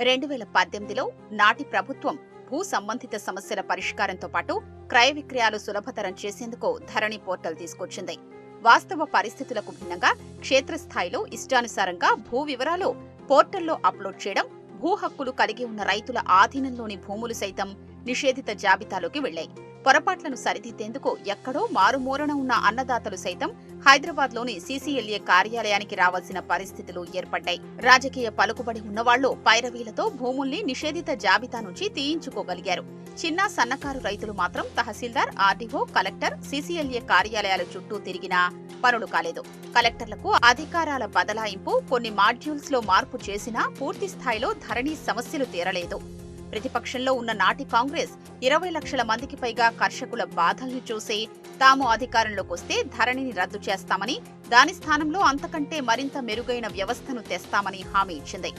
రెండు వేల పద్దెనిమిదిలో నాటి ప్రభుత్వం భూ సంబంధిత సమస్యల పరిష్కారంతో పాటు క్రయ విక్రయాలు సులభతరం చేసేందుకు ధరణి పోర్టల్ తీసుకొచ్చింది. వాస్తవ పరిస్థితులకు భిన్నంగా క్షేత్రస్థాయిలో ఇష్టానుసారంగా భూ వివరాలు పోర్టల్లో అప్లోడ్ చేయడం భూ హక్కులు కలిగి ఉన్న రైతుల ఆధీనంలోని భూములు సైతం నిషేధిత జాబితాలోకి వెళ్ళాయి పొరపాట్లను సరిదిద్దేందుకు ఎక్కడో మారుమూరన ఉన్న అన్నదాతలు సైతం హైదరాబాద్లోని సీసీఎల్ఏ కార్యాలయానికి రావాల్సిన పరిస్థితులు ఏర్పడ్డాయి. రాజకీయ పలుకుబడి ఉన్నవాళ్ళు పైరవీలతో భూముల్ని నిషేధిత జాబితా నుంచి తీయించుకోగలిగారు. చిన్న సన్నకారు రైతులు మాత్రం తహసీల్దార్ ఆర్డీఓ కలెక్టర్ సీసీఎల్ఏ కార్యాలయాల చుట్టూ తిరిగినా పనులు కాలేదు. కలెక్టర్లకు అధికారాల బదలాయింపు కొన్ని మాడ్యూల్స్లో మార్పు చేసినా పూర్తి స్థాయిలో ధరణి సమస్యలు తీరలేదు. ప్రతిపక్షంలో ఉన్న నాటి కాంగ్రెస్ ఇరవై లక్షల మందికి పైగా కర్షకుల బాధల్ని చూసి తాము అధికారంలోకి వస్తే ధరణిని రద్దు చేస్తామని దాని స్థానంలో అంతకంటే మరింత మెరుగైన వ్యవస్థను తెస్తామని హామీ ఇచ్చింది.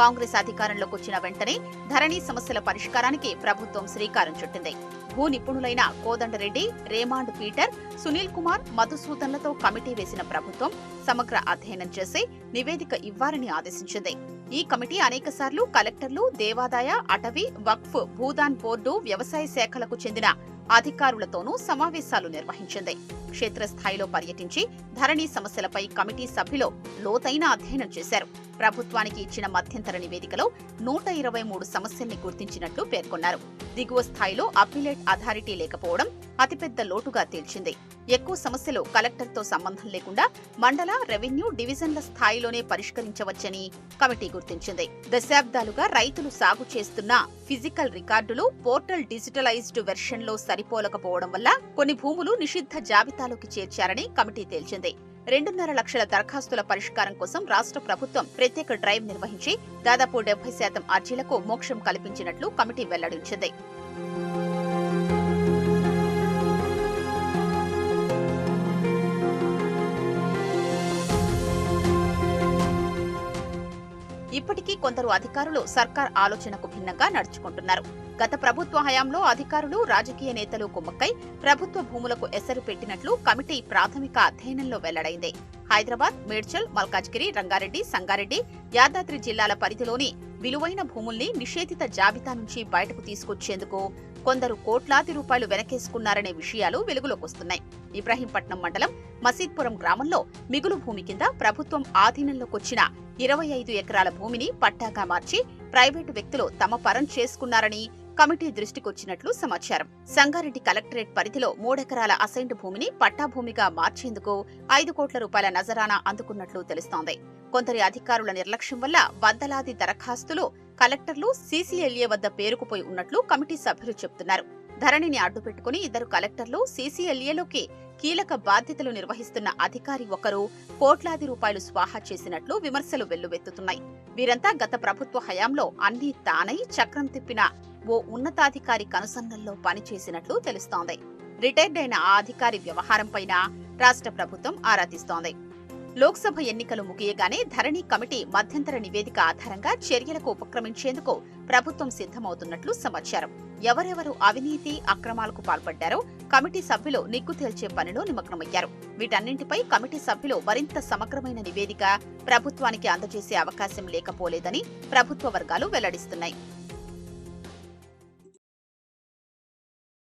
కాంగ్రెస్ అధికారంలోకి వచ్చిన వెంటనే ధరణి సమస్యల పరిష్కారానికి ప్రభుత్వం శ్రీకారం చుట్టింది. భూ నిపుణులైన కోదండరెడ్డి రేమాండ్ పీటర్ సునీల్ కుమార్ మధుసూదన్లతో కమిటీ వేసిన ప్రభుత్వం సమగ్ర అధ్యయనం చేసి నివేదిక ఇవ్వాలని ఆదేశించింది. ఈ కమిటీ అనేకసార్లు కలెక్టర్లు దేవాదాయ అటవీ వక్ఫ్ భూదాన్ బోర్డు వ్యవసాయ శాఖలకు చెందిన అధికారులతోనూ సమావేశాలు నిర్వహించింది. క్షేత్రస్థాయిలో పర్యటించి ధరణి సమస్యలపై కమిటీ సభ్యులు లోతైన అధ్యయనం చేశారు. ప్రభుత్వానికి ఇచ్చిన మధ్యంతర నివేదికలో నూట ఇరవై మూడు సమస్యల్ని గుర్తించినట్లు పేర్కొన్నారు. దిగువ స్థాయిలో అప్పిలేట్ అథారిటీ లేకపోవడం అతిపెద్ద లోటుగా తేల్చింది. ఎక్కువ సమస్యలు కలెక్టర్తో సంబంధం లేకుండా మండల రెవెన్యూ డివిజన్ల స్థాయిలోనే పరిష్కరించవచ్చని కమిటీ గుర్తించింది. దశాబ్దాలుగా రైతులు సాగు చేస్తున్న ఫిజికల్ రికార్డులు పోర్టల్ డిజిటలైజ్డ్ వెర్షన్లో సరిపోలకపోవడం వల్ల కొన్ని భూములు నిషిద్ధ జాబితాలోకి చేర్చారని కమిటీ తేల్చింది. రెండున్నర లక్షల దరఖాస్తుల పరిష్కారం కోసం రాష్ట్ర ప్రభుత్వం ప్రత్యేక డ్రైవ్ నిర్వహించి దాదాపు డెబ్బై శాతం అర్జీలకు మోక్షం కల్పించినట్లు కమిటీ వెల్లడించింది. ఇప్పటికీ కొందరు అధికారులు సర్కార్ ఆలోచనకు భిన్నంగా నడుచుకుంటున్నారు. గత ప్రభుత్వ హయాంలో అధికారులు రాజకీయ నేతలు కుమ్మక్కై ప్రభుత్వ భూములకు ఎసరు పెట్టినట్లు కమిటీ ప్రాథమిక అధ్యయనంలో వెల్లడైంది. హైదరాబాద్ మేడ్చల్ మల్కాజ్గిరి రంగారెడ్డి సంగారెడ్డి యాదాద్రి జిల్లాల పరిధిలోని విలువైన భూముల్ని నిషేధిత జాబితా నుంచి బయటకు తీసుకొచ్చేందుకు కొందరు కోట్లాది రూపాయలు వెనకేసుకున్నారనే విషయాలు వెలుగులోకొస్తున్నాయి ఇబ్రాహీంపట్నం ఇబ్రహీంపట్నం మండలం మసీద్పురం గ్రామంలో మిగులు భూమి కింద ప్రభుత్వం ఆధీనంలోకొచ్చిన ఇరవై ఐదు ఎకరాల భూమిని పట్టాగా మార్చి ప్రైవేటు వ్యక్తులు తమ పరం చేసుకున్నారని కమిటీ దృష్టికొచ్చినట్లు సమాచారం. సంగారెడ్డి కలెక్టరేట్ పరిధిలో మూడెకరాల అసైన్డ్ భూమిని పట్టా భూమిగా మార్చేందుకు ఐదు కోట్ల రూపాయల నజరానా అందుకున్నట్లు తెలుస్తోంది. కొందరి అధికారుల నిర్లక్ష్యం వల్ల వందలాది దరఖాస్తులు కలెక్టర్లు సీసీఎల్ఏ వద్ద పేరుకుపోయి ఉన్నట్లు కమిటీ సభ్యులు చెబుతున్నారు. ధరణిని అడ్డుపెట్టుకుని ఇద్దరు కలెక్టర్లు సీసీఎల్ఏలోకి కీలక బాధ్యతలు నిర్వహిస్తున్న అధికారి ఒకరు కోట్లాది రూపాయలు స్వాహా చేసినట్లు విమర్శలు వెల్లువెత్తుతున్నాయి. వీరంతా గత ప్రభుత్వ హయాంలో అన్ని తానై చక్రం తిప్పిన ఓ ఉన్నతాధికారి కనుసన్నల్లో పనిచేసినట్లు తెలుస్తోంది. రిటైర్డ్ అయిన ఆ అధికారి వ్యవహారంపైన రాష్ట్ర ప్రభుత్వం ఆరా తీస్తోంది. లోక్సభ ఎన్నికలు ముగియగానే ధరణి కమిటీ మధ్యంతర నివేదిక ఆధారంగా చర్యలకు ఉపక్రమించేందుకు ప్రభుత్వం సిద్ధమవుతున్నట్లు సమాచారం. ఎవరెవరు అవినీతి అక్రమాలకు పాల్పడ్డారో కమిటీ సభ్యులు నిగ్గు తేల్చే పనిలో నిమగ్నమయ్యారు. వీటన్నింటిపై కమిటీ సభ్యులు మరింత సమగ్రమైన నివేదిక ప్రభుత్వానికి అందజేసే అవకాశం లేకపోలేదని ప్రభుత్వ వర్గాలు వెల్లడిస్తున్నాయి.